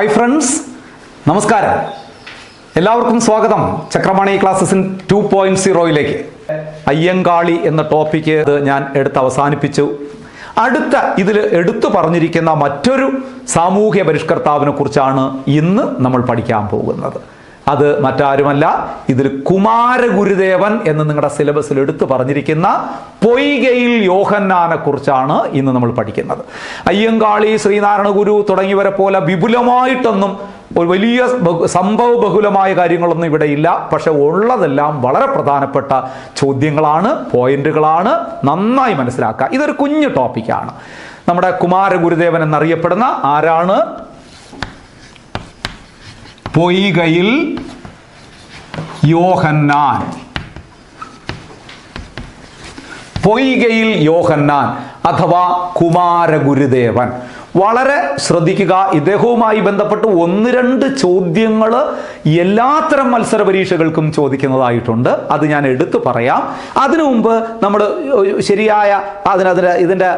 Hi friends നമസ്കാരം. എല്ലാവർക്കും സ്വാഗതം. ചക്രമണി ക്ലാസ്സസിൻ ടു പോയിന്റ് സീറോയിലേക്ക് അയ്യങ്കാളി എന്ന ടോപ്പിക്ക് ഞാൻ എടുത്ത് അവസാനിപ്പിച്ചു. അടുത്ത ഇതിൽ എടുത്തു പറഞ്ഞിരിക്കുന്ന മറ്റൊരു സാമൂഹ്യ പരിഷ്കർത്താവിനെ കുറിച്ചാണ് ഇന്ന് നമ്മൾ പഠിക്കാൻ പോകുന്നത്. അത് മറ്റാരുമല്ല ഇതിൽ കുമാരഗുരുദേവൻ എന്ന് നിങ്ങളുടെ സിലബസിൽ എടുത്തു പറഞ്ഞിരിക്കുന്ന പൊയ്കയിൽ യോഹന്നാനെ കുറിച്ചാണ് ഇന്ന് നമ്മൾ പഠിക്കുന്നത്. അയ്യങ്കാളി ശ്രീനാരായണ ഗുരു തുടങ്ങിയവരെ പോലെ വിപുലമായിട്ടൊന്നും ഒരു വലിയ സംഭവ ബഹുലമായ കാര്യങ്ങളൊന്നും ഇവിടെ ഇല്ല. പക്ഷെ ഉള്ളതെല്ലാം വളരെ പ്രധാനപ്പെട്ട ചോദ്യങ്ങളാണ് പോയിന്റുകളാണ് നന്നായി മനസ്സിലാക്കുക. ഇതൊരു കുഞ്ഞു ടോപ്പിക്കാണ്. നമ്മുടെ കുമാരഗുരുദേവൻ എന്നറിയപ്പെടുന്ന ആരാണ്? പൊയ്കയിൽ യോഹന്നാൻ പൊയ്കയിൽ യോഹന്നാൻ അഥവാ കുമാരഗുരുദേവൻ വളരെ ശ്രദ്ധിക്കുക. ഇദ്ദേഹവുമായി ബന്ധപ്പെട്ട് ഒന്ന് രണ്ട് ചോദ്യങ്ങൾ എല്ലാത്തരം മത്സര പരീക്ഷകൾക്കും ചോദിക്കുന്നതായിട്ടുണ്ട്. അത് ഞാൻ എടുത്തു പറയാം. അതിനു മുമ്പ് നമ്മൾ ശരിയായ അതിനതിന് ഇതിന്റെ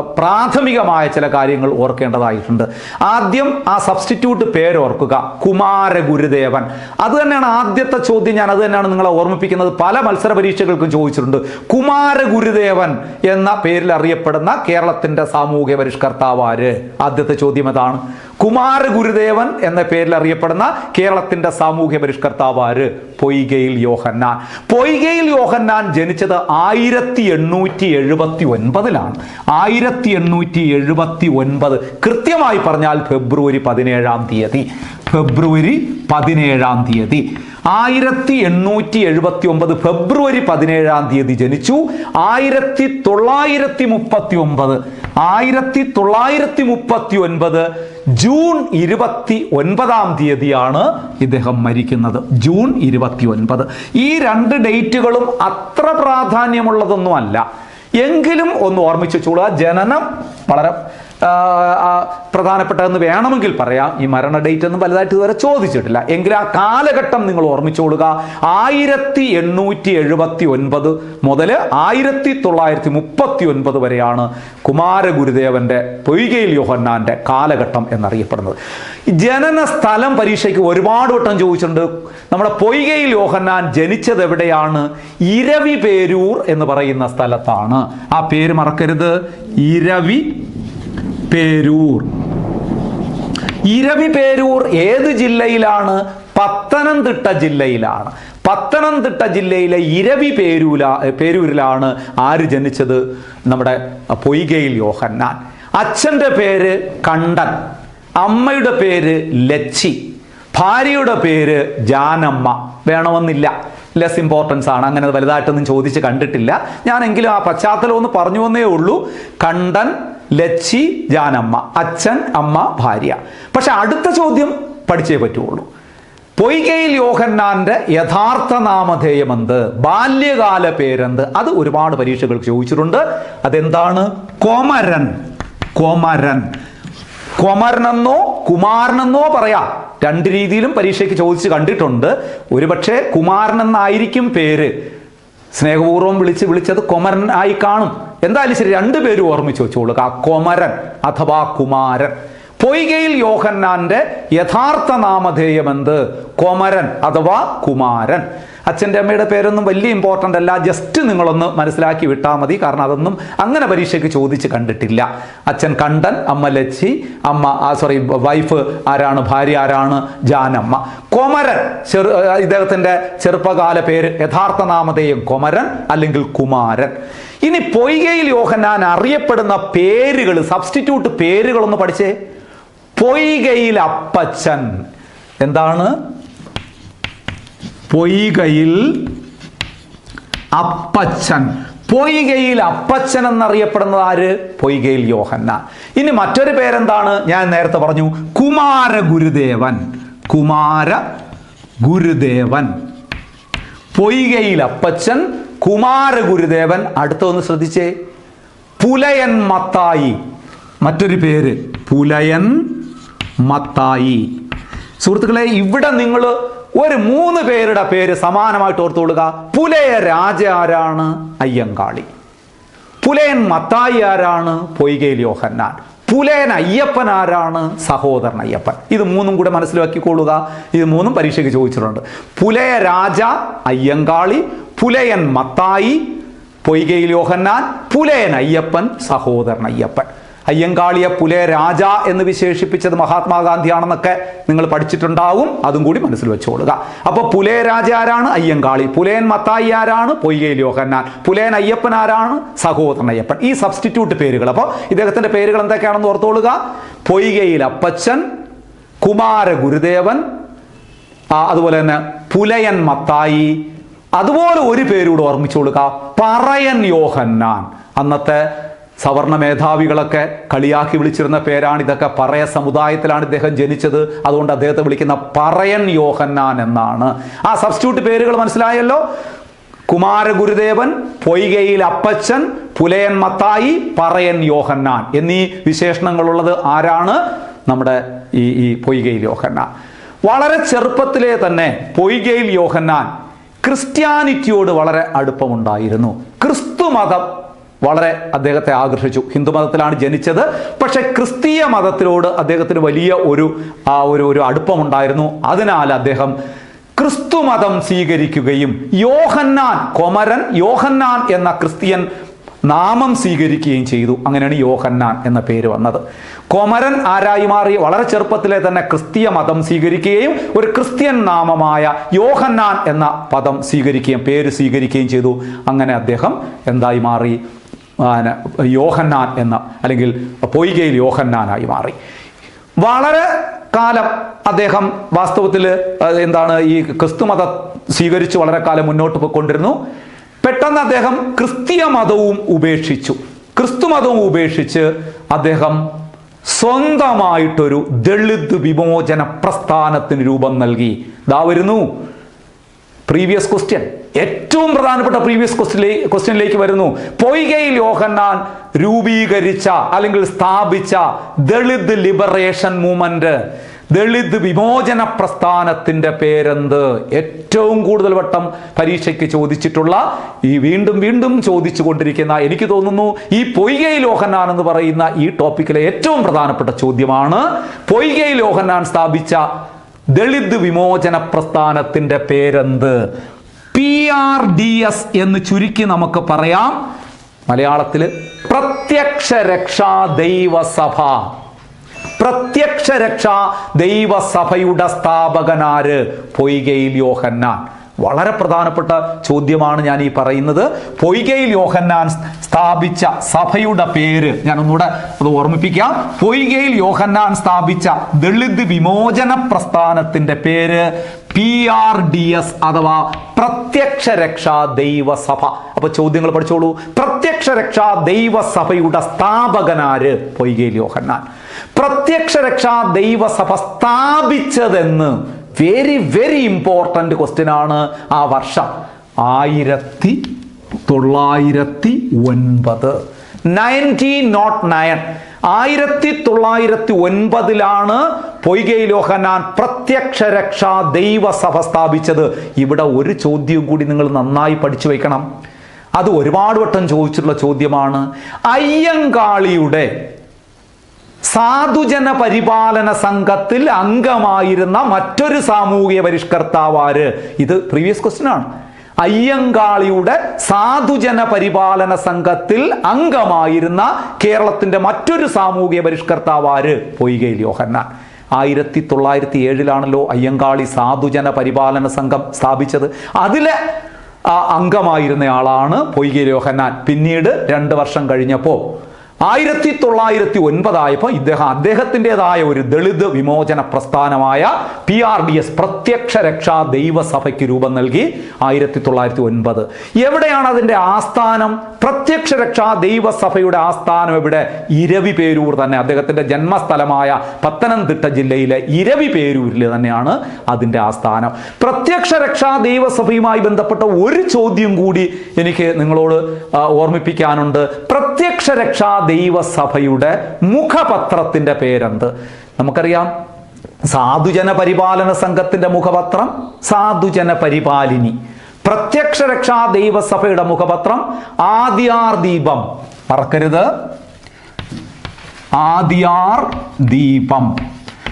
പ്രാഥമികമായ ചില കാര്യങ്ങൾ ഓർക്കേണ്ടതായിട്ടുണ്ട്. ആദ്യം ആ സബ്സ്റ്റിറ്റ്യൂട്ട് പേര് ഓർക്കുക. കുമാരഗുരുദേവൻ. അത് തന്നെയാണ് ആദ്യത്തെ ചോദ്യം ഞാൻ അത് തന്നെയാണ് നിങ്ങളെ ഓർമ്മിപ്പിക്കുന്നത്. പല മത്സര പരീക്ഷകൾക്കും ചോദിച്ചിട്ടുണ്ട്. കുമാരഗുരുദേവൻ എന്ന പേരിൽ അറിയപ്പെടുന്ന കേരളത്തിന്റെ സാമൂഹ്യ പരിഷ്കർത്താവ് ആര്? ആദ്യത്തെ ചോദ്യം അതാണ്. കുമാരഗുരുദേവൻ എന്ന പേരിൽ അറിയപ്പെടുന്ന കേരളത്തിന്റെ സാമൂഹ്യ പരിഷ്കർത്താവ് ആര്? പൊയ്കയിൽ യോഹന്നാൻ. പൊയ്കയിൽ യോഹന്നാൻ ജനിച്ചത് ആയിരത്തി എണ്ണൂറ്റി എഴുപത്തി ഒൻപതിലാണ് ആയിരത്തി എണ്ണൂറ്റി എഴുപത്തി ഒൻപത് കൃത്യമായി പറഞ്ഞാൽ ഫെബ്രുവരി പതിനേഴാം തീയതി. ഫെബ്രുവരി പതിനേഴാം തീയതി. ആയിരത്തി എണ്ണൂറ്റി എഴുപത്തി ഒമ്പത് ഫെബ്രുവരി പതിനേഴാം തീയതി ജനിച്ചു. ആയിരത്തി തൊള്ളായിരത്തി മുപ്പത്തി ഒമ്പത് ആയിരത്തി തൊള്ളായിരത്തി മുപ്പത്തി ഒൻപത് ജൂൺ ഇരുപത്തി ഒൻപതാം തീയതിയാണ് ഇദ്ദേഹം മരിക്കുന്നത്. ജൂൺ ഇരുപത്തി ഒൻപത് ഈ രണ്ട് ഡേറ്റുകളും അത്ര പ്രാധാന്യമുള്ളതൊന്നുമല്ല. എങ്കിലും ഒന്ന് ഓർമ്മിച്ചു ചൂടുക ജനനം വളരെ പ്രധാനപ്പെട്ടതെന്ന് വേണമെങ്കിൽ പറയാം. ഈ മരണ ഡേറ്റ് ഒന്നും വലുതായിട്ട് ഇതുവരെ ചോദിച്ചിട്ടില്ല. എങ്കിൽ ആ കാലഘട്ടം നിങ്ങൾ ഓർമ്മിച്ചോളുക ആയിരത്തി എണ്ണൂറ്റി എഴുപത്തി ഒൻപത് മുതൽ ആയിരത്തി തൊള്ളായിരത്തി മുപ്പത്തി ഒൻപത് വരെയാണ് കുമാരഗുരുദേവന്റെ പൊയ്കയിൽ യോഹന്നാന്റെ കാലഘട്ടം എന്നറിയപ്പെടുന്നത്. ജനന സ്ഥലം പരീക്ഷയ്ക്ക് ഒരുപാട് വട്ടം ചോദിച്ചിട്ടുണ്ട്. നമ്മുടെ പൊയ്കയിൽ യോഹന്നാൻ ജനിച്ചത് എവിടെയാണ്? ഇരവി പേരൂർ എന്ന് പറയുന്ന സ്ഥലത്താണ്. ആ പേര് മറക്കരുത്. ഇരവി പേരൂർ. ഇരവി പേരൂർ ഏത് ജില്ലയിലാണ്? പത്തനംതിട്ട ജില്ലയിലാണ്. പത്തനംതിട്ട ജില്ലയിലെ ഇരവി പേരൂല പേരൂരിലാണ് ആര് ജനിച്ചത്? നമ്മുടെ പൊയ്കയിൽ യോഹന്നാൻ. അച്ഛന്റെ പേര് കണ്ടൻ. അമ്മയുടെ പേര് ലച്ചി. ഭാര്യയുടെ പേര് ജാനമ്മ. വേണമെന്നില്ല. ലെസ് ഇമ്പോർട്ടൻസ് ആണ്. അങ്ങനെ വലുതായിട്ടൊന്നും ചോദിച്ച് കണ്ടിട്ടില്ല. ഞാനെങ്കിലും ആ പശ്ചാത്തലം ഒന്ന് പറഞ്ഞു വന്നേ ഉള്ളൂ. കണ്ടൻ ലച്ചി ജാനമ്മ അച്ഛൻ അമ്മ ഭാര്യ. പക്ഷെ അടുത്ത ചോദ്യം പഠിച്ചേ പറ്റുള്ളൂ. പൊയ്കയിൽ യോഹന്നാന്റെ യഥാർത്ഥ നാമധേയമെന്ത്? ബാല്യകാല പേരെന്ത്? അത് ഒരുപാട് പരീക്ഷകൾ ചോദിച്ചിട്ടുണ്ട്. അതെന്താണ്? കൊമരൻ. കൊമരൻ. കൊമരനെന്നോ കുമാരനെന്നോ പറയാം. രണ്ട് രീതിയിലും പരീക്ഷയ്ക്ക് ചോദിച്ച് കണ്ടിട്ടുണ്ട്. ഒരുപക്ഷെ കുമാരൻ എന്നായിരിക്കും പേര്. സ്നേഹപൂർവം വിളിച്ച് വിളിച്ചത് കൊമരൻ ആയി കാണും. എന്തായാലും ശരി രണ്ടുപേരും ഓർമ്മിച്ച് വെച്ചോളുക. കൊമരൻ അഥവാ കുമാരൻ. പൊയ്കയിൽ യോഹന്നാന്റെ യഥാർത്ഥ നാമധേയമെന്ത് കൊമരൻ അഥവാ കുമാരൻ. അച്ഛന്റെ അമ്മയുടെ പേരൊന്നും വലിയ ഇമ്പോർട്ടന്റ് അല്ല. ജസ്റ്റ് നിങ്ങളൊന്ന് മനസ്സിലാക്കി വിട്ടാൽ മതി. കാരണം അതൊന്നും അങ്ങനെ പരീക്ഷയ്ക്ക് ചോദിച്ച് കണ്ടിട്ടില്ല. അച്ഛൻ കണ്ടൻ അമ്മ ലച്ചി അമ്മ സോറി വൈഫ് ആരാണ് ഭാര്യ ആരാണ് ജാനമ്മ. കൊമരൻ ചെറു ഇദ്ദേഹത്തിന്റെ ചെറുപ്പകാല പേര് യഥാർത്ഥ നാമധേയം കൊമരൻ അല്ലെങ്കിൽ കുമാരൻ. ഇനി പൊയ്കയിൽ യോഹന്നാൻ അറിയപ്പെടുന്ന പേരുകൾ സബ്സ്റ്റിറ്റ്യൂട്ട് പേരുകളൊന്ന് പഠിച്ചേ. പൊയ്കയിൽ അപ്പച്ചൻ. എന്താണ്? പൊയ്കയിൽ അപ്പച്ചൻ. പൊയ്കയിൽ അപ്പച്ചൻ എന്നറിയപ്പെടുന്നത് ആര്? പൊയ്കയിൽ യോഹന്ന. ഇനി മറ്റൊരു പേരെന്താണ്? ഞാൻ നേരത്തെ പറഞ്ഞു. കുമാര ഗുരുദേവൻ. കുമാര ഗുരുദേവൻ. പൊയ്കയിൽ അപ്പച്ചൻ കുമാര ഗുരുദേവൻ. അടുത്തൊന്ന് ശ്രദ്ധിച്ചേ. പുലയൻ മത്തായി. മറ്റൊരു പേര്. പുലയൻ മത്തായി. സുഹൃത്തുക്കളെ ഇവിടെ നിങ്ങൾ ഒരു മൂന്ന് പേരുടെ പേര് സമാനമായിട്ട് ഓർത്തുകൊള്ളുക പുലയ രാജ ആരാണ്? അയ്യങ്കാളി. പുലയൻ മത്തായി ആരാണ്? പൊയ്കേൽ യോഹന്നാൻ. പുലയൻ അയ്യപ്പൻ ആരാണ്? സഹോദരൻ അയ്യപ്പൻ. ഇത് മൂന്നും കൂടെ മനസ്സിലാക്കിക്കൊള്ളുക ഇത് മൂന്നും പരീക്ഷയ്ക്ക് ചോദിച്ചിട്ടുണ്ട്. പുലയ രാജ അയ്യങ്കാളി പുലയൻ മത്തായി പൊയ്കയിൽ യോഹന്നാൻ പുലയൻ അയ്യപ്പൻ സഹോദരൻ അയ്യപ്പൻ. അയ്യങ്കാളിയെ പുലേ രാജ എന്ന് വിശേഷിപ്പിച്ചത് മഹാത്മാഗാന്ധിയാണെന്നൊക്കെ നിങ്ങൾ പഠിച്ചിട്ടുണ്ടാവും. അതും കൂടി മനസ്സിൽ വെച്ചുകൊള്ളുക അപ്പോൾ പുലേ രാജ ആരാണ്? അയ്യങ്കാളി. പുലേൻ മത്തായി ആരാണ്? പൊയ്യയിൽ യോഹന്നാൻ. പുലേൻ അയ്യപ്പൻ ആരാണ്? സഹോദരൻ അയ്യപ്പൻ. ഈ സബ്സ്റ്റിറ്റ്യൂട്ട് പേരുകൾ. അപ്പോൾ ഇദ്ദേഹത്തിന്റെ പേരുകൾ എന്തൊക്കെയാണെന്ന് ഓർത്തോളുക? പൊയ്കയിൽ അപ്പച്ചൻ കുമാര ഗുരുദേവൻ അതുപോലെ തന്നെ പുലയൻ മത്തായി. അതുപോലെ ഒരു പേരൂടെ ഓർമ്മിച്ചു കൊടുക്കുക പറയൻ യോഹന്നാൻ. അന്നത്തെ സവർണ മേധാവികളൊക്കെ കളിയാക്കി വിളിച്ചിരുന്ന പേരാണ് ഇതൊക്കെ. പറയ സമുദായത്തിലാണ് ഇദ്ദേഹം ജനിച്ചത്. അതുകൊണ്ട് അദ്ദേഹത്തെ വിളിക്കുന്ന പറയൻ യോഹന്നാൻ എന്നാണ്. ആ സബ്സ്റ്റിറ്റ്യൂട്ട് പേരുകൾ മനസ്സിലായല്ലോ? കുമാരഗുരുദേവൻ പൊയ്കയിൽ അപ്പച്ചൻ പുലയൻ മത്തായി പറയൻ യോഹന്നാൻ. എന്നീ വിശേഷണങ്ങളുള്ളത് ആരാണ്? നമ്മുടെ ഈ ഈ പൊയ്കയിൽ യോഹന്നാൻ. വളരെ ചെറുപ്പത്തിലെ തന്നെ പൊയ്കയിൽ യോഹന്നാൻ ക്രിസ്ത്യാനിറ്റിയോട് വളരെ അടുപ്പമുണ്ടായിരുന്നു. ക്രിസ്തു മതം വളരെ അദ്ദേഹത്തെ ആകർഷിച്ചു. ഹിന്ദു മതത്തിലാണ് ജനിച്ചത്. പക്ഷേ ക്രിസ്തീയ മതത്തിലോട് അദ്ദേഹത്തിന് വലിയ ഒരു ആ ഒരു ഒരു അടുപ്പമുണ്ടായിരുന്നു. അതിനാൽ അദ്ദേഹം ക്രിസ്തു മതം സ്വീകരിക്കുകയും യോഹന്നാൻ കൊമരൻ യോഹന്നാൻ എന്ന ക്രിസ്ത്യൻ നാമം സ്വീകരിക്കുകയും ചെയ്തു. അങ്ങനെയാണ് യോഹന്നാൻ എന്ന പേര് വന്നത്. കൊമരൻ ആരായി മാറി? വളരെ ചെറുപ്പത്തിലെ തന്നെ ക്രിസ്തീയ മതം സ്വീകരിക്കുകയും ഒരു ക്രിസ്ത്യൻ നാമമായ യോഹന്നാൻ എന്ന പദം സ്വീകരിക്കുകയും പേര് സ്വീകരിക്കുകയും ചെയ്തു. അങ്ങനെ അദ്ദേഹം എന്തായി മാറി? യോഹന്നാൻ എന്ന അല്ലെങ്കിൽ പൊയ്കയിൽ യോഹന്നാനായി മാറി. വളരെ കാലം അദ്ദേഹം വാസ്തവത്തിൽ എന്താണ് ഈ ക്രിസ്തുമത സ്വീകരിച്ച് വളരെ കാലം മുന്നോട്ട് പോയിക്കൊണ്ടിരുന്നു പെട്ടെന്ന് അദ്ദേഹം ക്രിസ്തീയ മതവും ഉപേക്ഷിച്ചു. ക്രിസ്തുമതവും ഉപേക്ഷിച്ച് അദ്ദേഹം സ്വന്തമായിട്ടൊരു ദളിത് വിമോചന പ്രസ്ഥാനത്തിന് രൂപം നൽകി. ദാ വരുന്നു. പ്രീവിയസ് ക്വസ്റ്റ്യൻ ഏറ്റവും പ്രധാനപ്പെട്ട പ്രീവിയസ് ക്വസ്റ്റ്യനിലേക്ക് ക്വസ്റ്റ്യനിലേക്ക് വരുന്നു. പൊയ്കയിൽ യോഹന്നാൻ രൂപീകരിച്ച അല്ലെങ്കിൽ സ്ഥാപിച്ച ദളിത് ലിബറേഷൻ മൂവ്മെന്റ് ദളിത് വിമോചന പ്രസ്ഥാനത്തിന്റെ പേരെന്ത്? ഏറ്റവും കൂടുതൽ വട്ടം പരീക്ഷയ്ക്ക് ചോദിച്ചിട്ടുള്ള ഈ വീണ്ടും വീണ്ടും ചോദിച്ചു കൊണ്ടിരിക്കുന്ന എനിക്ക് തോന്നുന്നു ഈ പൊയ്കയിൽ ലോഹന്നാൻ എന്ന് പറയുന്ന ഈ ടോപ്പിക്കിലെ ഏറ്റവും പ്രധാനപ്പെട്ട ചോദ്യമാണ് പൊയ്കയിൽ ലോഹന്നാൻ സ്ഥാപിച്ച ദളിത് വിമോചന പ്രസ്ഥാനത്തിന്റെ പേരെന്ത്? പി ആർ ഡി എസ് എന്ന് ചുരുക്കി നമുക്ക് പറയാം. മലയാളത്തിൽ പ്രത്യക്ഷ രക്ഷാ ദൈവസഭ. പ്രത്യക്ഷ രക്ഷാ ദൈവസഭയുടെ സ്ഥാപകനാര്? പൊയ്കയിൽ യോഹന്നാൻ. വളരെ പ്രധാനപ്പെട്ട ചോദ്യമാണ് ഞാൻ ഈ പറയുന്നത്. പൊയ്കയിൽ യോഹന്നാൻ സ്ഥാപിച്ച സഭയുടെ പേര് ഞാൻ ഒന്നുകൂടെ അത് ഓർമ്മിപ്പിക്കാം. പൊയ്കയിൽ യോഹന്നാൻ സ്ഥാപിച്ച ദളിത് വിമോചന പ്രസ്ഥാനത്തിന്റെ പേര് പി ആർ ഡി എസ് അഥവാ പ്രത്യക്ഷ രക്ഷാ ദൈവസഭ. അപ്പൊ ചോദ്യങ്ങൾ പഠിച്ചോളൂ. പ്രത്യക്ഷ രക്ഷാ ദൈവസഭയുടെ സ്ഥാപകനാര് പൊയ്കയിൽ യോഹന്നാൻ? പ്രത്യക്ഷ രക്ഷാ ദൈവസഭ സ്ഥാപിച്ചതെന്ന് വെരി വെരി ഇമ്പോർട്ടന്റ് ക്വസ്റ്റ്യൻ ആണ് ആ വർഷം. ആയിരത്തി തൊള്ളായിരത്തി ഒൻപത് നയന്റീൻ നോട്ട് നയൻ ആയിരത്തി തൊള്ളായിരത്തി ഒൻപതിലാണ് പൊയ്കൈ ലോഹനാൻ പ്രത്യക്ഷ രക്ഷാ ദൈവസഭ സ്ഥാപിച്ചത്. ഇവിടെ ഒരു ചോദ്യം കൂടി നിങ്ങൾ നന്നായി പഠിച്ചു വയ്ക്കണം. അത് ഒരുപാട് വട്ടം ചോദിച്ചിട്ടുള്ള ചോദ്യമാണ്. അയ്യങ്കാളിയുടെ സാധുജന പരിപാലന സംഘത്തിൽ അംഗമായിരുന്ന മറ്റൊരു സാമൂഹിക പരിഷ്കർത്താവാര് ഇത് പ്രീവിയസ് ക്വസ്റ്റ്യൻ ആണ്. അയ്യങ്കാളിയുടെ സാധുജന പരിപാലന സംഘത്തിൽ അംഗമായിരുന്ന കേരളത്തിന്റെ മറ്റൊരു സാമൂഹിക പരിഷ്കർത്താവാര് പൊയ്കയിൽ യോഹന്നാൻ. ആയിരത്തി തൊള്ളായിരത്തി ഏഴിലാണല്ലോ അയ്യങ്കാളി സാധുജന പരിപാലന സംഘം സ്ഥാപിച്ചത്. അതിലെ അംഗമായിരുന്നയാളാണ് പൊയ്കയിൽ യോഹന്നാൻ. പിന്നീട് രണ്ട് വർഷം കഴിഞ്ഞപ്പോൾ ആയിരത്തി തൊള്ളായിരത്തി ഒൻപതായപ്പോൾ ഇദ്ദേഹം അദ്ദേഹത്തിന്റെതായ ഒരു ദളിത് വിമോചന പ്രസ്ഥാനമായ പി ആർ ഡി എസ് പ്രത്യക്ഷ രക്ഷാ ദൈവസഭയ്ക്ക് രൂപം നൽകി ആയിരത്തി തൊള്ളായിരത്തി ഒൻപത് എവിടെയാണ് അതിന്റെ ആസ്ഥാനം? പ്രത്യക്ഷ രക്ഷാ ദൈവസഭയുടെ ആസ്ഥാനം എവിടെ? ഇരവി പേരൂർ തന്നെ. അദ്ദേഹത്തിന്റെ ജന്മസ്ഥലമായ പത്തനംതിട്ട ജില്ലയിലെ ഇരവി പേരൂരിൽ തന്നെയാണ് അതിന്റെ ആസ്ഥാനം. പ്രത്യക്ഷ രക്ഷാ ദൈവസഭയുമായി ബന്ധപ്പെട്ട ഒരു ചോദ്യം കൂടി എനിക്ക് നിങ്ങളോട് ഓർമ്മിപ്പിക്കാനുണ്ട്. പ്രത്യക്ഷ രക്ഷാ ദൈവസഭയുടെ മുഖപത്രത്തിന്റെ പേരെന്ത്? നമുക്കറിയാം. സാധുജന പരിപാലന സംഘത്തിന്റെ മുഖപത്രം സാധുജന പരിപാലിനി. പ്രത്യക്ഷ രക്ഷാ ദൈവസഭയുടെ മുഖപത്രം ആദ്യാർ ദീപം. മറക്കരുത്. ആദിയാർ ദീപം.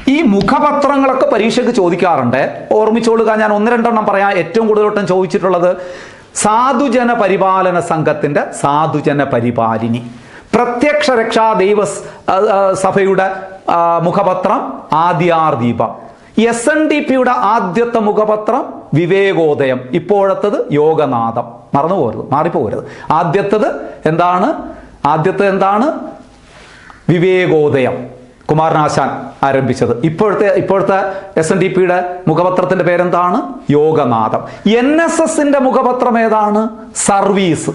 ഈ മുഖപത്രങ്ങളൊക്കെ പരീക്ഷയ്ക്ക് ചോദിക്കാറുണ്ട്. ഓർമ്മിച്ചോളുക ഞാൻ ഒന്ന് രണ്ടെണ്ണം പറയാം. ഏറ്റവും കൂടുതലോട്ടം ചോദിച്ചിട്ടുള്ളത് സാധുജന പരിപാലന സംഘത്തിന്റെ സാധുജന പരിപാലിനി. പ്രത്യക്ഷ രക്ഷാ ദൈവ സഭയുടെ മുഖപത്രം ആദ്യാർ ദീപം എസ് എൻ ഡി പിയുടെ ആദ്യത്തെ മുഖപത്രം വിവേകോദയം. ഇപ്പോഴത്തത് യോഗനാഥം. മറന്നു പോരുത് മാറിപ്പോകരുത്. ആദ്യത്തത് എന്താണ്? ആദ്യത്തെ എന്താണ്? വിവേകോദയം. കുമാരനാശാൻ ആരംഭിച്ചത്. ഇപ്പോഴത്തെ ഇപ്പോഴത്തെ എസ് എൻ ഡി പിയുടെ മുഖപത്രത്തിന്റെ പേരെന്താണ്? യോഗനാഥം. എൻ എസ് എസിന്റെ മുഖപത്രം ഏതാണ്? സർവീസ്.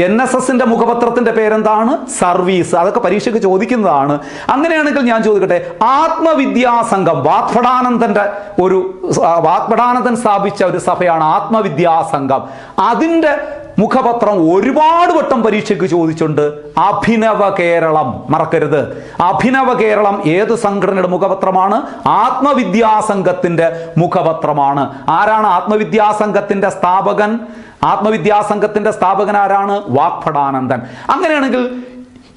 എൻ എസ് എസിന്റെ മുഖപത്രത്തിന്റെ പേരെന്താണ്? സർവീസ്. അതൊക്കെ പരീക്ഷയ്ക്ക് ചോദിക്കുന്നതാണ്. അങ്ങനെയാണെങ്കിൽ ഞാൻ ചോദിക്കട്ടെ ആത്മവിദ്യാസംഘം വാഗ്ഭടാനന്ദന്റെ ഒരു ആ, വാഗ്ഭടാനന്ദൻ സ്ഥാപിച്ച ഒരു സഭയാണ് ആത്മവിദ്യാസംഘം. അതിന്റെ മുഖപത്രം ഒരുപാട് വട്ടം പരീക്ഷയ്ക്ക് ചോദിച്ചുണ്ട്. അഭിനവ കേരളം. മറക്കരുത്. അഭിനവ കേരളം ഏത് സംഘടനയുടെ മുഖപത്രമാണ്? ആത്മവിദ്യാസംഘത്തിന്റെ മുഖപത്രമാണ്. ആരാണ് ആത്മവിദ്യാസംഘത്തിന്റെ സ്ഥാപകൻ? ആത്മവിദ്യാസംഘത്തിന്റെ സ്ഥാപകൻ ആരാണ്? വാഗ്ഭടാനന്ദൻ. അങ്ങനെയാണെങ്കിൽ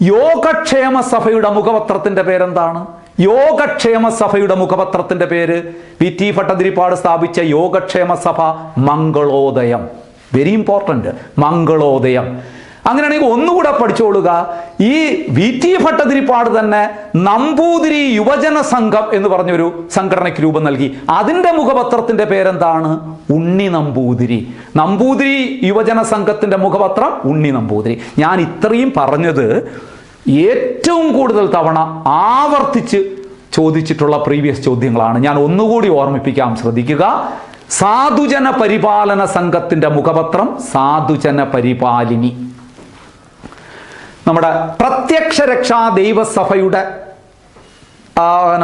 യോഗക്ഷേമ സഭയുടെ മുഖപത്രത്തിന്റെ പേരെന്താണ്? യോഗക്ഷേമ സഭയുടെ മുഖപത്രത്തിന്റെ പേര്. വി ടി ഭട്ടതിരിപ്പാട് സ്ഥാപിച്ച യോഗക്ഷേമ സഭ മംഗളോദയം. Very important Mangalodayam. അങ്ങനെയാണെങ്കിൽ ഒന്നുകൂടെ പഠിച്ചുകൊള്ളുക ഈ വി ടി ഭട്ടതിരിപ്പാട് തന്നെ നമ്പൂതിരി യുവജന സംഘം എന്ന് പറഞ്ഞൊരു സംഘടനയ്ക്ക് രൂപം നൽകി. അതിന്റെ മുഖപത്രത്തിന്റെ പേരെന്താണ്? ഉണ്ണി നമ്പൂതിരി. നമ്പൂതിരി യുവജന സംഘത്തിന്റെ മുഖപത്രം ഉണ്ണി നമ്പൂതിരി. ഞാൻ ഇത്രയും പറഞ്ഞത് ഏറ്റവും കൂടുതൽ തവണ ആവർത്തിച്ച് ചോദിച്ചിട്ടുള്ള പ്രീവിയസ് ചോദ്യങ്ങളാണ്. ഞാൻ ഒന്നുകൂടി ഓർമ്മിപ്പിക്കാം. ശ്രദ്ധിക്കുക. സാധുജന പരിപാലന സംഘത്തിന്റെ മുഖപത്രം സാധുജന പരിപാലിനി. നമ്മുടെ പ്രത്യക്ഷ രക്ഷാ ദൈവസഭയുടെ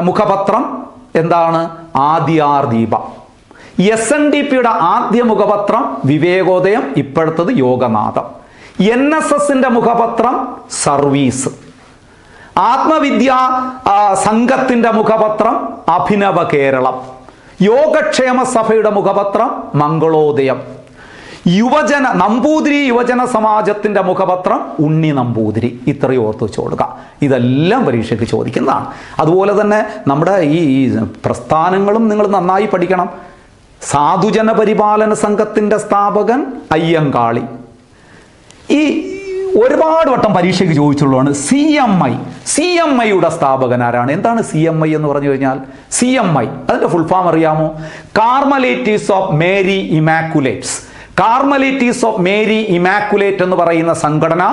മുഖപത്രം എന്താണ്? ആദ്യാർ ദീപ എസ് എൻ ഡി പിയുടെ ആദ്യ മുഖപത്രം വിവേകോദയം ഇപ്പോഴത്തത് യോഗനാഥം. എൻ എസ് എസിന്റെ മുഖപത്രം സർവീസ്. ആത്മവിദ്യ സംഘത്തിന്റെ മുഖപത്രം അഭിനവ കേരളം. യോഗക്ഷേമ സഭയുടെ മുഖപത്രം മംഗളോദയം. യുവജന നമ്പൂതിരി യുവജന സമാജത്തിന്റെ മുഖപത്രം ഉണ്ണി നമ്പൂതിരി. ഇത്രയും ഓർത്ത് വെച്ച് കൊടുക്കുക ഇതെല്ലാം പരീക്ഷയ്ക്ക് ചോദിക്കുന്നതാണ്. അതുപോലെ തന്നെ നമ്മുടെ ഈ പ്രസ്ഥാനങ്ങളും നിങ്ങൾ നന്നായി പഠിക്കണം. സാധുജന പരിപാലന സംഘത്തിന്റെ സ്ഥാപകൻ അയ്യങ്കാളി. ഈ ഒരുപാട് വട്ടം പരീക്ഷയ്ക്ക് ചോദിച്ചുള്ളതാണ് C M I. C M ഐയുടെ സ്ഥാപകൻ ആരാണ്? എന്താണ് സി എം ഐ എന്ന് പറഞ്ഞു കഴിഞ്ഞാൽ? C M I. അതിന്റെ ഫുൾ ഫോം അറിയാമോ? Carmelites of Mary Immaculates Carmelites of Mary Immaculate എന്ന് പറയുന്ന സംഘടന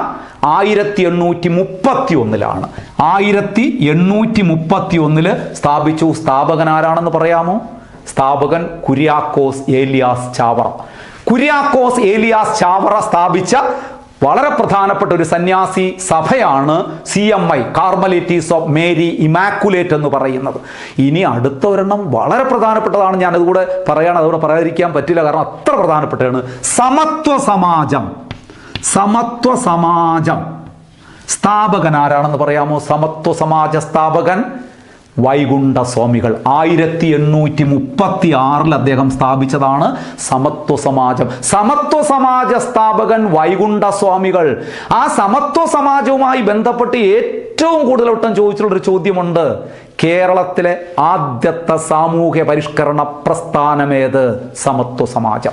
ആയിരത്തി എണ്ണൂറ്റി മുപ്പത്തി ഒന്നിലാണ് ആയിരത്തി എണ്ണൂറ്റി മുപ്പത്തി ഒന്നിൽ സ്ഥാപിച്ചു സ്ഥാപകൻ ആരാണെന്ന് പറയാമോ? സ്ഥാപകൻ കുര്യാക്കോസ് ഏലിയാസ് ചാവറ. കുര്യാക്കോസ് ഏലിയാസ് ചാവറ സ്ഥാപിച്ച വളരെ പ്രധാനപ്പെട്ട ഒരു സന്യാസി സഭയാണ് C M I Carmelites of Mary Immaculate എന്ന് പറയുന്നത്. ഇനി അടുത്ത ഒരെണ്ണം വളരെ പ്രധാനപ്പെട്ടതാണ്. പറയണം പറയാണ് അതുകൂടെ പറയാതിരിക്കാൻ പറ്റില്ല. കാരണം അത്ര പ്രധാനപ്പെട്ടതാണ്. സമത്വ സമാജം. സമത്വ സമാജം. സ്ഥാപകൻ ആരാണെന്ന് പറയാമോ? സമത്വ സമാജ സ്ഥാപകൻ വൈകുണ്ഠ സ്വാമികൾ ആയിരത്തി എണ്ണൂറ്റി മുപ്പത്തി ആറിൽ അദ്ദേഹം സ്ഥാപിച്ചതാണ് സമത്വ സമാജം. സമത്വ സമാജ സ്ഥാപകൻ വൈകുണ്ഠ സ്വാമികൾ ആ സമത്വ സമാജവുമായി ബന്ധപ്പെട്ട് ഏറ്റവും കൂടുതൽ ഒട്ടം ചോദിച്ചിട്ടുള്ള ഒരു ചോദ്യമുണ്ട്. കേരളത്തിലെ ആദ്യത്തെ സാമൂഹ്യ പരിഷ്കരണ പ്രസ്ഥാനമേത്? സമത്വ സമാജം.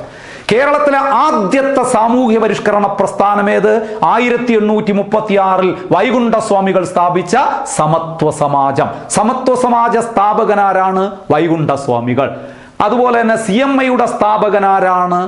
കേരളത്തിലെ ആദ്യത്തെ സാമൂഹ്യ പരിഷ്കരണ പ്രസ്ഥാനമേത്? ആയിരത്തി എണ്ണൂറ്റി മുപ്പത്തി ആറിൽ വൈകുണ്ഠ സ്വാമികൾ സ്ഥാപിച്ച സമത്വ സമാജം സമത്വ സമാജ സ്ഥാപകനാരാണ് വൈകുണ്ഠ സ്വാമികൾ അതുപോലെ തന്നെ സി എം ഐയുടെ സ്ഥാപകനാരാണ്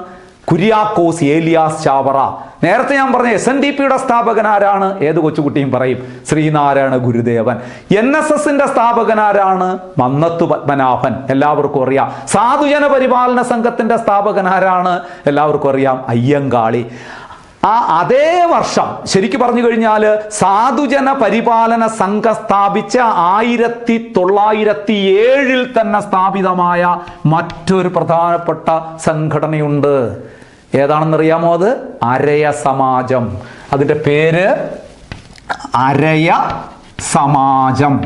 കുര്യാക്കോസ് ഏലിയാസ് ചാവറ. നേരത്തെ ഞാൻ പറഞ്ഞ എസ് എൻ ഡി പിയുടെ സ്ഥാപകനാരാണ് ഏത് കൊച്ചുകുട്ടിയും പറയും. ശ്രീനാരായണ ഗുരുദേവൻ. എൻ എസ് എസിന്റെ സ്ഥാപകനാരാണ് മന്നത്തു പത്മനാഭൻ. എല്ലാവർക്കും അറിയാം. സാധുജന പരിപാലന സംഘത്തിന്റെ സ്ഥാപകനാരാണ് എല്ലാവർക്കും അറിയാം. അയ്യങ്കാളി. ആ അതേ വർഷം ശരിക്കു പറഞ്ഞു കഴിഞ്ഞാൽ സാധുജന പരിപാലന സംഘ സ്ഥാപിച്ച ആയിരത്തി തൊള്ളായിരത്തി ഏഴിൽ തന്നെ സ്ഥാപിതമായ മറ്റൊരു പ്രധാനപ്പെട്ട സംഘടനയുണ്ട്. ഏതാണെന്നറിയാമോ അത്? അരയ സമാജം. അതിന്റെ പേര് അരയ സമാജം.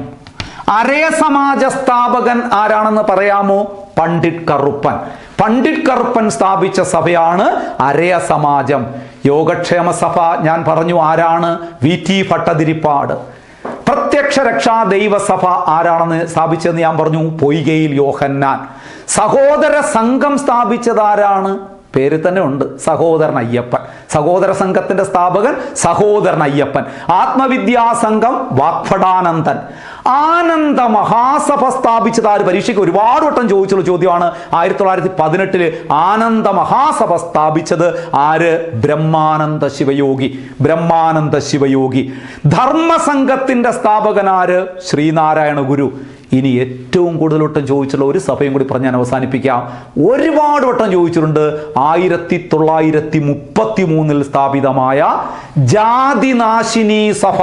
അരയ സമാജ സ്ഥാപകൻ ആരാണെന്ന് പറയാമോ? പണ്ഡിറ്റ് കറുപ്പൻ. പണ്ഡിറ്റ് കറുപ്പൻ സ്ഥാപിച്ച സഭയാണ് അരയ സമാജം. യോഗക്ഷേമ സഭ ഞാൻ പറഞ്ഞു ആരാണ്? V T Bhattathiripad. പ്രത്യക്ഷ രക്ഷാ ദൈവസഭ ആരാണെന്ന് സ്ഥാപിച്ചതെന്ന് ഞാൻ പറഞ്ഞു? പൊയ്കയിൽ യോഹന്നാൻ. സഹോദര സംഘം സ്ഥാപിച്ചത് ആരാണ്? പേര് തന്നെ ഉണ്ട്. സഹോദരൻ അയ്യപ്പൻ. സഹോദര സംഘത്തിന്റെ സ്ഥാപകൻ സഹോദരൻ അയ്യപ്പൻ. ആത്മവിദ്യാ സംഘം വാഗ്ഭടാനന്ദൻ ആനന്ദ മഹാസഭ സ്ഥാപിച്ചത് ആര്? പരീക്ഷയ്ക്ക് ഒരുപാട് വട്ടം ചോദിച്ചുള്ള ചോദ്യമാണ് ആയിരത്തി തൊള്ളായിരത്തി പതിനെട്ടിൽ ആനന്ദ മഹാസഭ സ്ഥാപിച്ചത് ആര്? ബ്രഹ്മാനന്ദ ശിവയോഗി. ബ്രഹ്മാനന്ദ ശിവയോഗി. ധർമ്മസംഘത്തിന്റെ സ്ഥാപകനാര് ശ്രീനാരായണ ഗുരു. ഇനി ഏറ്റവും കൂടുതൽ വട്ടം ചോദിച്ചുള്ള ഒരു സഭയും കൂടി പറഞ്ഞ് ഞാൻ അവസാനിപ്പിക്കാം. ഒരുപാട് വട്ടം ചോദിച്ചിട്ടുണ്ട്. ആയിരത്തി തൊള്ളായിരത്തി മുപ്പത്തി മൂന്നിൽ സ്ഥാപിതമായ ജാതിനാശിനി സഭ.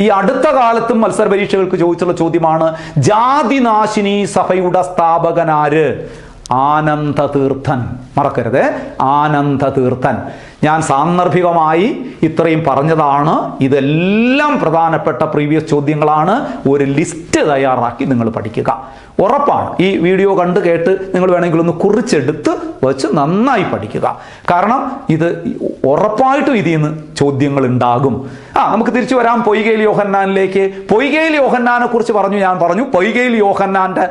ഈ അടുത്ത കാലത്തും മത്സര പരീക്ഷകൾക്ക് ചോദിച്ചുള്ള ചോദ്യമാണ് ജാതിനാശിനി സഭയുടെ സ്ഥാപകനാര്? ആനന്ദ തീർത്ഥൻ മറക്കരുത്. ആനന്ദ തീർത്ഥൻ ഞാൻ സാന്ദർഭികമായി ഇത്രയും പറഞ്ഞതാണ്. ഇതെല്ലാം പ്രധാനപ്പെട്ട പ്രീവിയസ് ചോദ്യങ്ങളാണ്. ഒരു ലിസ്റ്റ് തയ്യാറാക്കി നിങ്ങൾ പഠിക്കുക. ഉറപ്പാണ്. ഈ വീഡിയോ കണ്ട് കേട്ട് നിങ്ങൾ വേണമെങ്കിൽ ഒന്ന് കുറിച്ചെടുത്ത് വെച്ച് നന്നായി പഠിക്കുക. കാരണം ഇത് ഉറപ്പായിട്ടും ഇതിൽ നിന്ന് ചോദ്യങ്ങൾ ഉണ്ടാകും. ആ നമുക്ക് തിരിച്ചു വരാം. പൊയ്കയിൽ യോഹന്നാനിലേക്ക്. പൊയ്കയിൽ യോഹന്നാനെ കുറിച്ച് പറഞ്ഞു ഞാൻ പറഞ്ഞു. പൊയ്കയിൽ യോഹന്നാന്റെ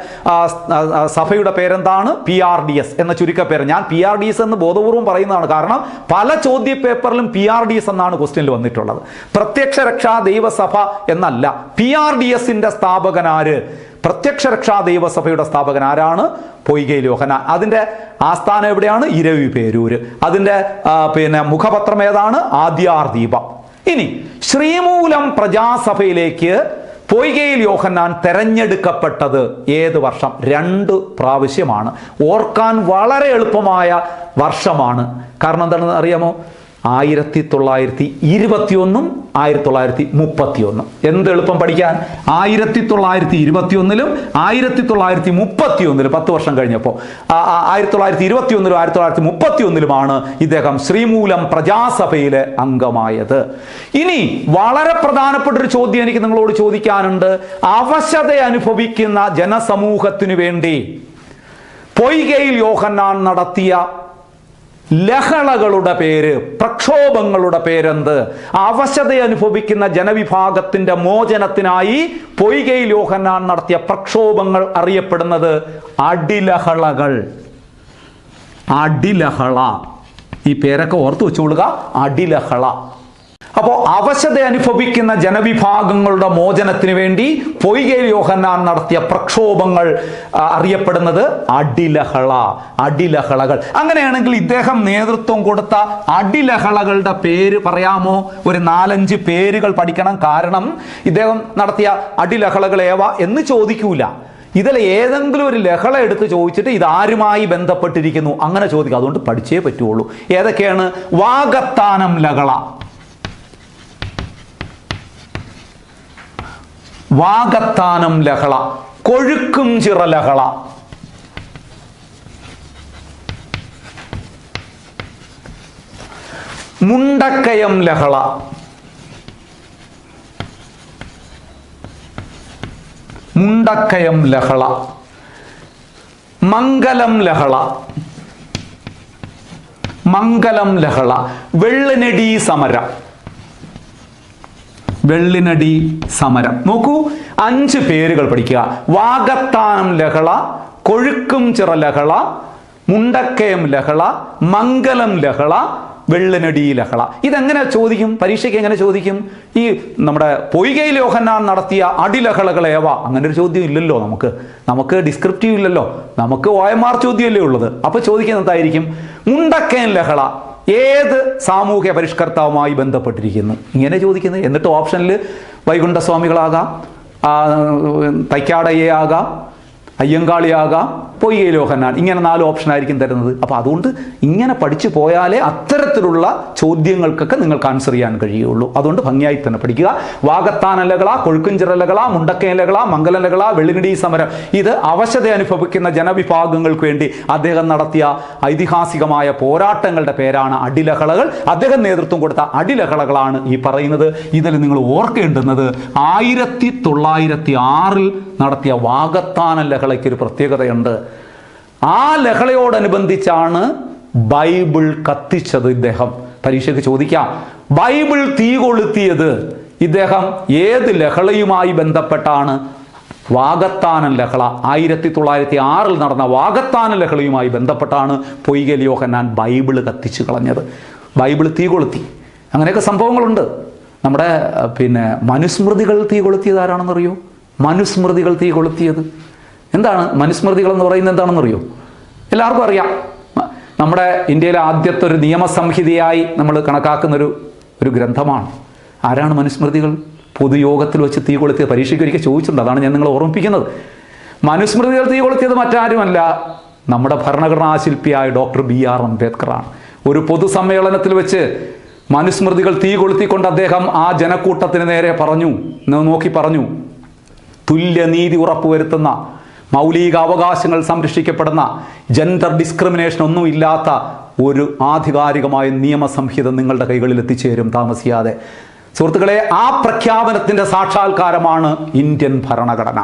സഭയുടെ പേരെന്താണ്? പി ആർ ഡി എസ് എന്ന ചുരുക്കപ്പേര്. ഞാൻ പി ആർ ഡി എസ് എന്ന് ബോധപൂർവം പറയുന്നതാണ്. കാരണം പല ചോദ്യ പേപ്പറിലും പി ആർ ഡി എസ് എന്നാണ് ക്വസ്റ്റ്യനിൽ വന്നിട്ടുള്ളത്. പ്രത്യക്ഷ രക്ഷാ ദൈവസഭ എന്നല്ല പി ആർ ഡി എസിന്റെ സ്ഥാപകനാര്? പ്രത്യക്ഷ രക്ഷാ ദൈവസഭയുടെ സ്ഥാപകൻ ആരാണ്? പൊയ്കയിൽ ലോഹന അതിന്റെ ആസ്ഥാനം എവിടെയാണ്? ഇരവി പേരൂര്. അതിന്റെ പിന്നെ മുഖപത്രം ഏതാണ്? ആദ്യാർ ദീപം ഇനി ശ്രീമൂലം പ്രജാസഭയിലേക്ക് പൊയ്കയിൽ യോഹന്നാൻ തെരഞ്ഞെടുക്കപ്പെട്ടത് ഏത് വർഷം? രണ്ട് പ്രാവശ്യമാണ്. ഓർക്കാൻ വളരെ എളുപ്പമായ വർഷമാണ്. കാരണം എന്താണെന്ന് അറിയാമോ? ആയിരത്തി തൊള്ളായിരത്തി ഇരുപത്തിയൊന്നും ആയിരത്തി തൊള്ളായിരത്തി മുപ്പത്തിയൊന്നും എന്ത് എളുപ്പം പഠിക്കാൻ? ആയിരത്തി തൊള്ളായിരത്തി ഇരുപത്തിയൊന്നിലും ആയിരത്തി തൊള്ളായിരത്തി മുപ്പത്തിയൊന്നിലും പത്ത് വർഷം കഴിഞ്ഞപ്പോൾ. ആയിരത്തി തൊള്ളായിരത്തി ഇരുപത്തിയൊന്നിലും ആയിരത്തി തൊള്ളായിരത്തി മുപ്പത്തിയൊന്നിലുമാണ് ഇദ്ദേഹം ശ്രീമൂലം പ്രജാസഭയിലെ അംഗമായത്. ഇനി വളരെ പ്രധാനപ്പെട്ട ഒരു ചോദ്യം എനിക്ക് നിങ്ങളോട് ചോദിക്കാനുണ്ട്. അവശത അനുഭവിക്കുന്ന ജനസമൂഹത്തിനു വേണ്ടി. പൊയ്കയിൽ യോഹന്നാൻ നടത്തിയ ലഹളകളുടെ പേര് പ്രക്ഷോഭങ്ങളുടെ പേരെന്ത്? അവശത അനുഭവിക്കുന്ന ജനവിഭാഗത്തിന്റെ മോചനത്തിനായി പൊയ്കൈ ലോഹനാൻ നടത്തിയ പ്രക്ഷോഭങ്ങൾ അറിയപ്പെടുന്നത് അടിലഹളകൾ. അടിലഹള. ഈ പേരൊക്കെ ഓർത്തു വെച്ചുകൊള്ളുക അടിലഹള. അപ്പോൾ അവശത അനുഭവിക്കുന്ന ജനവിഭാഗങ്ങളുടെ മോചനത്തിന് വേണ്ടി പൊയ്കെ യോഹന്നാൻ നടത്തിയ പ്രക്ഷോഭങ്ങൾ അറിയപ്പെടുന്നത് അടിലഹള അടിലഹളകൾ. അങ്ങനെയാണെങ്കിൽ ഇദ്ദേഹം നേതൃത്വം കൊടുത്ത അടിലഹളകളുടെ പേര് പറയാമോ? ഒരു നാലഞ്ച് പേരുകൾ പഠിക്കണം. കാരണം ഇദ്ദേഹം നടത്തിയ അടിലഹളകൾ ഏവ എന്ന് ചോദിക്കൂല. ഇതിൽ ഏതെങ്കിലും ഒരു ലഹള എടുത്ത് ചോദിച്ചിട്ട് ഇത് ആരുമായി ബന്ധപ്പെട്ടിരിക്കുന്നു? അങ്ങനെ ചോദിക്കുക അതുകൊണ്ട് പഠിച്ചേ പറ്റുള്ളൂ. ഏതൊക്കെയാണ്? വാഗത്താനം ലഹള. വാഗത്താനം ലഹള കൊഴുക്കും ചിറ ലഹള. മുണ്ടക്കയം ലഹള. മുണ്ടക്കയം ലഹള. മംഗലം ലഹള. മംഗലം ലഹള. വെള്ളനടി സമരം. വെള്ളിനടി സമരം. നോക്കൂ അഞ്ച് പേരുകൾ പഠിക്കുക. വാഗത്താനം ലഹള കൊഴുക്കും ചിറ ലഹള മുണ്ടക്കയം ലഹള മംഗലം ലഹള വെള്ളിനടി ലഹള. ഇതെങ്ങനെ ചോദിക്കും? പരീക്ഷയ്ക്ക് എങ്ങനെ ചോദിക്കും? ഈ നമ്മുടെ പൊയ്കയിൽ യോഹന്നാൻ നടത്തിയ അടിലഹളകൾ ഏവ അങ്ങനെ ഒരു ചോദ്യം ഇല്ലല്ലോ നമുക്ക്. നമുക്ക് ഡിസ്ക്രിപ്റ്റീവ് ഇല്ലല്ലോ. നമുക്ക് ഓയമാർ ചോദ്യമല്ലേ ഉള്ളത്. അപ്പൊ ചോദിക്കുന്നത് എന്തായിരിക്കും? മുണ്ടക്കയം ലഹള ഏത് സാമൂഹ്യ പരിഷ്കർത്താവുമായി ബന്ധപ്പെട്ടിരിക്കുന്നു? ഇങ്ങനെ ചോദിക്കുന്നത്. എന്നിട്ട് ഓപ്ഷനിൽ വൈകുണ്ഠസ്വാമികളാകാം ആ, തൈക്കാടയ്യയാകാം അയ്യങ്കാളിയാകാം പൊയ്കയിൽ യോഹന്നാൻ ഇങ്ങനെ നാല് ഓപ്ഷൻ ആയിരിക്കും തരുന്നത്. അപ്പോൾ അതുകൊണ്ട് ഇങ്ങനെ പഠിച്ചു പോയാലേ അത്തരത്തിലുള്ള ചോദ്യങ്ങൾക്കൊക്കെ നിങ്ങൾക്ക് ആൻസർ ചെയ്യാൻ കഴിയുള്ളൂ. അതുകൊണ്ട് ഭംഗിയായി തന്നെ പഠിക്കുക. വാഗത്താനലകളാ കൊഴുക്കുംചിറലകളാ മുണ്ടക്കയലകള മംഗലലകള വെള്ളിനടി സമരം. ഇത് അവശത അനുഭവിക്കുന്ന ജനവിഭാഗങ്ങൾക്ക് വേണ്ടി അദ്ദേഹം നടത്തിയ ഐതിഹാസികമായ പോരാട്ടങ്ങളുടെ പേരാണ് അടിലഹളകൾ. അദ്ദേഹം നേതൃത്വം കൊടുത്ത അടിലഹളകളാണ് ഈ പറയുന്നത്. ഇതിൽ നിങ്ങൾ ഓർക്കേണ്ടുന്നത് ആയിരത്തി തൊള്ളായിരത്തി ആറിൽ നടത്തിയ വാഗത്താന ലഹളയ്ക്ക് ഒരു പ്രത്യേകതയുണ്ട്. ആ ലഹളയോടനുബന്ധിച്ചാണ് ബൈബിൾ കത്തിച്ചത് ഇദ്ദേഹം. പരീക്ഷയ്ക്ക് ചോദിക്കാം. ബൈബിൾ തീ കൊളുത്തിയത് ഇദ്ദേഹം ഏത് ലഹളയുമായി ബന്ധപ്പെട്ടാണ്? വാഗത്താനൻ ലഹള. ആയിരത്തി തൊള്ളായിരത്തി ആറിൽ നടന്ന വാഗത്താന ലഹളയുമായി ബന്ധപ്പെട്ടാണ് പൊയ്കൽ യോഹന്നാൻ ബൈബിൾ കത്തിച്ചു കളഞ്ഞത്. ബൈബിൾ തീ കൊളുത്തി. അങ്ങനെയൊക്കെ സംഭവങ്ങളുണ്ട്. നമ്മുടെ പിന്നെ മനുസ്മൃതികൾ തീ കൊളുത്തിയത് ആരാണെന്നറിയോ മനുസ്മൃതികൾ തീ കൊളുത്തിയത്. എന്താണ് മനുസ്മൃതികൾ എന്ന് പറയുന്നത് എന്താണെന്ന് അറിയോ എല്ലാവർക്കും അറിയാം. നമ്മുടെ ഇന്ത്യയിലെ ആദ്യത്തെ ഒരു നിയമസംഹിതയായി നമ്മൾ കണക്കാക്കുന്നൊരു ഒരു ഗ്രന്ഥമാണ്. ആരാണ് മനുസ്മൃതികൾ? പൊതുയോഗത്തിൽ വെച്ച് തീ കൊളുത്തിയ പരീക്ഷയ്ക്ക് ഒരിക്കൽ ചോദിച്ചിട്ടുണ്ട്. അതാണ് ഞാൻ നിങ്ങളെ ഓർമ്മിപ്പിക്കുന്നത്. മനുസ്മൃതികൾ തീ കൊളുത്തിയത് മറ്റാരുമല്ല നമ്മുടെ ഭരണഘടനാ ശില്പിയായ ഡോക്ടർ ബി ആർ അംബേദ്കറാണ്. ഒരു പൊതുസമ്മേളനത്തിൽ വെച്ച് മനുസ്മൃതികൾ തീ കൊളുത്തിക്കൊണ്ട് അദ്ദേഹം ആ ജനക്കൂട്ടത്തിന് നേരെ പറഞ്ഞു നോക്കി പറഞ്ഞു തുല്യനീതി ഉറപ്പുവരുത്തുന്ന മൗലിക അവകാശങ്ങൾ സംരക്ഷിക്കപ്പെടുന്ന ജെൻഡർ ഡിസ്ക്രിമിനേഷൻ ഒന്നും ഇല്ലാത്ത ഒരു ആധികാരികമായ നിയമസംഹിത നിങ്ങളുടെ കൈകളിൽ എത്തിച്ചേരും താമസിയാതെ. സുഹൃത്തുക്കളെ ആ പ്രഖ്യാപനത്തിന്റെ സാക്ഷാത്കാരമാണ് ഇന്ത്യൻ ഭരണഘടന.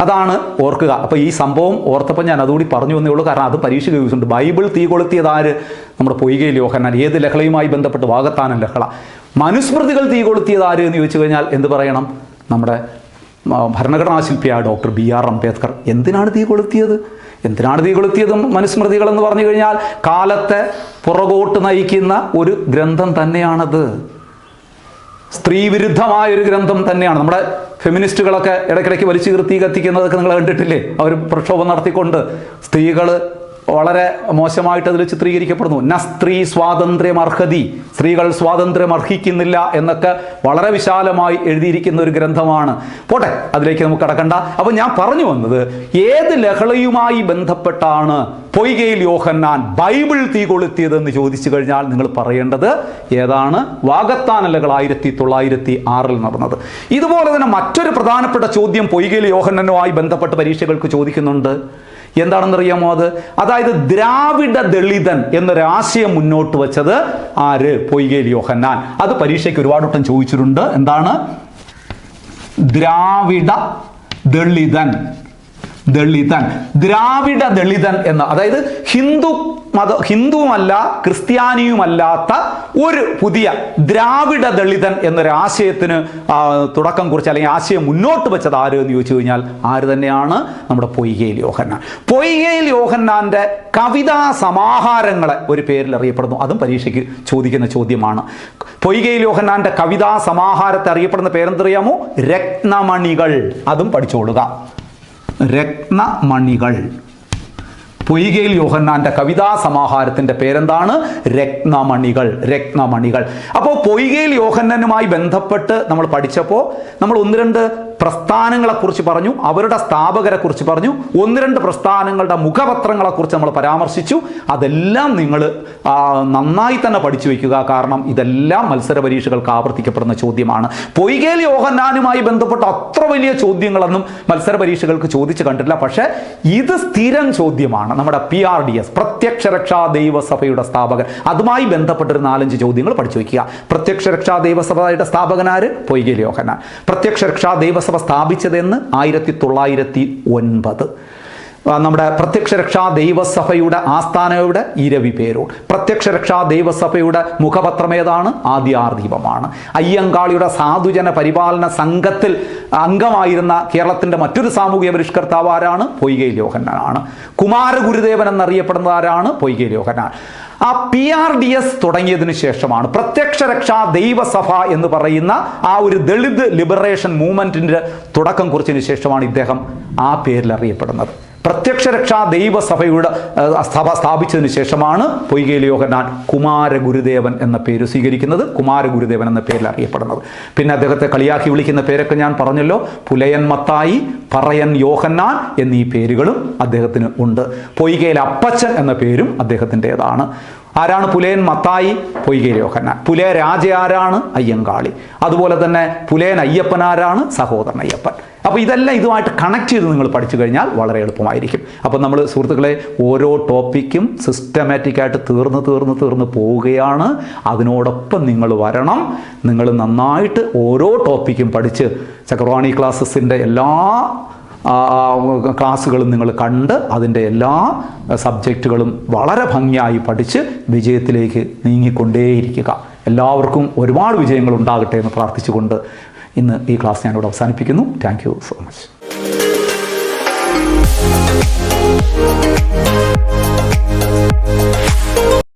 അതാണ് ഓർക്കുക. അപ്പോൾ ഈ സംഭവം ഓർത്തപ്പോൾ ഞാൻ അതുകൂടി പറഞ്ഞു വന്നേ ഉള്ളൂ. കാരണം അത് പരീക്ഷ ചോദിച്ചിട്ടുണ്ട്. ബൈബിൾ തീ കൊളുത്തിയത് ആര്? നമ്മുടെ പൊയ്കയിൽ യോഹന്നാൻ. ഏത് ലഹളയുമായി ബന്ധപ്പെട്ട് വാഗത്താനം ലഹള. മനുസ്മൃതികൾ തീ കൊളുത്തിയത് ആര് എന്ന് ചോദിച്ചു കഴിഞ്ഞാൽ എന്ത് പറയണം? നമ്മുടെ ഭരണഘടനാ ശില്പിയായ ഡോക്ടർ ബി ആർ അംബേദ്കർ എന്തിനാണ് തീ കൊളുത്തിയത്? എന്തിനാണ് തീ കൊളുത്തിയത് മനുസ്മൃതികൾ എന്ന് പറഞ്ഞു കഴിഞ്ഞാൽ കാലത്തെ പുറകോട്ട് നയിക്കുന്ന ഒരു ഗ്രന്ഥം തന്നെയാണത്. സ്ത്രീവിരുദ്ധമായ ഒരു ഗ്രന്ഥം തന്നെയാണ്. നമ്മുടെ ഫെമിനിസ്റ്റുകളൊക്കെ ഇടയ്ക്കിടയ്ക്ക് വലിച്ചു കീർത്തി കത്തിക്കുന്നതൊക്കെ നിങ്ങൾ കണ്ടിട്ടില്ലേ? അവർ പ്രക്ഷോഭം നടത്തിക്കൊണ്ട് സ്ത്രീകൾ വളരെ മോശമായിട്ട് അതിൽ ചിത്രീകരിക്കപ്പെടുന്നു. ന സ്ത്രീ സ്വാതന്ത്ര്യം അർഹതി സ്ത്രീകൾ സ്വാതന്ത്ര്യം അർഹിക്കുന്നില്ല എന്നൊക്കെ വളരെ വിശാലമായി എഴുതിയിരിക്കുന്ന ഒരു ഗ്രന്ഥമാണ്. പോട്ടെ അതിലേക്ക് നമുക്ക് കടക്കണ്ട. അപ്പോൾ ഞാൻ പറഞ്ഞു വന്നത് ഏത് ലഹളയുമായി ബന്ധപ്പെട്ടാണ് പൊയ്കയിൽ യോഹന്നാൻ ബൈബിൾ തീ കൊളുത്തിയതെന്ന് ചോദിച്ചു കഴിഞ്ഞാൽ നിങ്ങൾ പറയേണ്ടത് ഏതാണ്? വാഗത്താനലകൾ ആയിരത്തി തൊള്ളായിരത്തി ആറിൽ നടന്നത്. ഇതുപോലെ തന്നെ മറ്റൊരു പ്രധാനപ്പെട്ട ചോദ്യം പൊയ്കയിൽ യോഹന്നനുമായി ബന്ധപ്പെട്ട് പരീക്ഷകൾക്ക് ചോദിക്കുന്നുണ്ട്. എന്താണെന്നറിയാമോ അത്? അതായത് ദ്രാവിഡ ദളിതൻ എന്നൊരു ആശയം മുന്നോട്ട് വെച്ചത് ആര്? പൊയ്കേലി യോഹന്നാൻ. അത് പരീക്ഷയ്ക്ക് ഒരുപാട് വട്ടം ചോദിച്ചിട്ടുണ്ട്. എന്താണ്? ദ്രാവിഡ ദളിതൻ. ദളിതൻ ദ്രാവിഡ ദളിതൻ എന്ന. അതായത് ഹിന്ദു മത ഹിന്ദുവുമല്ല ക്രിസ്ത്യാനിയുമല്ലാത്ത ഒരു പുതിയ ദ്രാവിഡ ദളിതൻ എന്നൊരു ആശയത്തിന് തുടക്കം കുറിച്ച് അല്ലെങ്കിൽ ആശയം മുന്നോട്ട് വെച്ചത് ആര് എന്ന് ചോദിച്ചു കഴിഞ്ഞാൽ ആര് തന്നെയാണ്? നമ്മുടെ പൊയ്കയിൽ യോഹന്നാൻ. പൊയ്കയിൽ യോഹന്നാന്റെ കവിതാ സമാഹാരങ്ങളെ ഒരു പേരിൽ അറിയപ്പെടുന്നു. അതും പരീക്ഷയ്ക്ക് ചോദിക്കുന്ന ചോദ്യമാണ്. പൊയ്കയിൽ യോഹന്നാന്റെ കവിതാ സമാഹാരത്തെ അറിയപ്പെടുന്ന പേരെന്തറിയാമോ രത്നമണികൾ. അതും പഠിച്ചോളുക. രത്നമണികൾ. പൊയ്കയിൽ യോഹന്നാന്റെ കവിതാ സമാഹാരത്തിന്റെ പേരെന്താണ്? രത്നമണികൾ രത്നമണികൾ. അപ്പോൾ പൊയ്കയിൽ യോഹന്നനുമായി ബന്ധപ്പെട്ട് നമ്മൾ പഠിച്ചപ്പോൾ നമ്മൾ ഒന്ന് രണ്ട് പ്രസ്ഥാനങ്ങളെക്കുറിച്ച് പറഞ്ഞു അവരുടെ സ്ഥാപകരെ കുറിച്ച് പറഞ്ഞു ഒന്ന് രണ്ട് പ്രസ്ഥാനങ്ങളുടെ മുഖപത്രങ്ങളെക്കുറിച്ച് നമ്മൾ പരാമർശിച്ചു. അതെല്ലാം നിങ്ങൾ നന്നായി തന്നെ പഠിച്ചു വയ്ക്കുക. കാരണം ഇതെല്ലാം മത്സര പരീക്ഷകൾക്ക് ആവർത്തിക്കപ്പെടുന്ന ചോദ്യമാണ്. പൊയ്കേൽ യോഹന്നാനുമായി ബന്ധപ്പെട്ട അത്ര വലിയ ചോദ്യങ്ങളൊന്നും മത്സര പരീക്ഷകൾക്ക് ചോദിച്ചു കണ്ടിട്ടില്ല. പക്ഷേ ഇത് സ്ഥിരം ചോദ്യമാണ്. നമ്മുടെ പി ആർ ഡി എസ് പ്രത്യക്ഷ രക്ഷാ ദൈവസഭയുടെ സ്ഥാപകൻ. അതുമായി ബന്ധപ്പെട്ടൊരു നാലഞ്ച് ചോദ്യങ്ങൾ പഠിച്ചു വയ്ക്കുക. പ്രത്യക്ഷ രക്ഷാ ദൈവസഭയുടെ സ്ഥാപകനാര്? പൊയ്കേൽ യോഹന്നാൻ. പ്രത്യക്ഷ രക്ഷാ ദൈവസഭ സ്ഥാപിച്ചതെന്ന് ആയിരത്തി തൊള്ളായിരത്തി ഒൻപത്. നമ്മുടെ പ്രത്യക്ഷ രക്ഷാ ദൈവസഭയുടെ ആസ്ഥാനയുടെ ഇരവി പേരോ പ്രത്യക്ഷ രക്ഷാ ദൈവസഭയുടെ മുഖപത്രം ഏതാണ്? ആദ്യാർദീപമാണ് അയ്യങ്കാളിയുടെ സാധുജന പരിപാലന സംഘത്തിൽ അംഗമായിരുന്ന കേരളത്തിന്റെ മറ്റൊരു സാമൂഹിക പരിഷ്കർത്താവ് ആരാണ്? പൊയ്കയിൽ യോഹന്നാനാണ്. കുമാരഗുരുദേവൻ എന്നറിയപ്പെടുന്ന ആരാണ്? പൊയ്കയിൽ യോഹന്നാൻ. ആ പി ആർ ഡി എസ് തുടങ്ങിയതിനു ശേഷമാണ് പ്രത്യക്ഷ രക്ഷാ ദൈവസഭ എന്ന് പറയുന്ന ആ ഒരു ദളിത് ലിബറേഷൻ മൂവ്മെന്റിന്റെ തുടക്കം കുറിച്ചതിന് ശേഷമാണ് ഇദ്ദേഹം ആ പേരിൽ അറിയപ്പെടുന്നത്. പ്രത്യക്ഷ രക്ഷാ ദൈവസഭയുടെ സഭ സ്ഥാപിച്ചതിന് ശേഷമാണ് പൊയ്കയിൽ യോഹന്നാൻ കുമാരഗുരുദേവൻ എന്ന പേര് സ്വീകരിക്കുന്നത്. കുമാരഗുരുദേവൻ എന്ന പേരിൽ അറിയപ്പെടുന്നത്. പിന്നെ അദ്ദേഹത്തെ കളിയാക്കി വിളിക്കുന്ന പേരൊക്കെ ഞാൻ പറഞ്ഞല്ലോ. പുലയൻ മത്തായി പറയൻ യോഹന്നാൻ എന്നീ പേരുകളും അദ്ദേഹത്തിന് ഉണ്ട്. പൊയ്കയിൽ അപ്പച്ചൻ എന്ന പേരും അദ്ദേഹത്തിന്റെതാണ്. ആരാണ് പുലയൻ മത്തായി? പൊയ്കയിൽ യോഹന്നാൻ. പുലയ രാജ ആരാണ്? അയ്യങ്കാളി. അതുപോലെ തന്നെ പുലയൻ അയ്യപ്പൻ ആരാണ്? സഹോദരൻ അയ്യപ്പൻ. അപ്പോൾ ഇതെല്ലാം ഇതുമായിട്ട് കണക്ട് ചെയ്ത് നിങ്ങൾ പഠിച്ചു കഴിഞ്ഞാൽ വളരെ എളുപ്പമായിരിക്കും. അപ്പോൾ നമ്മൾ സുഹൃത്തുക്കളെ ഓരോ ടോപ്പിക്കും സിസ്റ്റമാറ്റിക്കായിട്ട് തീർന്ന് തീർന്ന് തീർന്ന് പോവുകയാണ്. അതിനോടൊപ്പം നിങ്ങൾ വരണം. നിങ്ങൾ നന്നായിട്ട് ഓരോ ടോപ്പിക്കും പഠിച്ച് ചക്രവാണി ക്ലാസ്സസിന്റെ എല്ലാ ക്ലാസ്സുകളും നിങ്ങൾ കണ്ട് അതിന്റെ എല്ലാ സബ്ജക്റ്റുകളും വളരെ ഭംഗിയായി പഠിച്ച് വിജയത്തിലേക്ക് നീങ്ങിക്കൊണ്ടേയിരിക്കുക. എല്ലാവർക്കും ഒരുപാട് വിജയങ്ങൾ ഉണ്ടാകട്ടെ എന്ന് പ്രാർത്ഥിച്ചുകൊണ്ട് ഇന്ന് ഈ ക്ലാസ് ഞാനിവിടെ അവസാനിപ്പിക്കുന്നു. Thank so much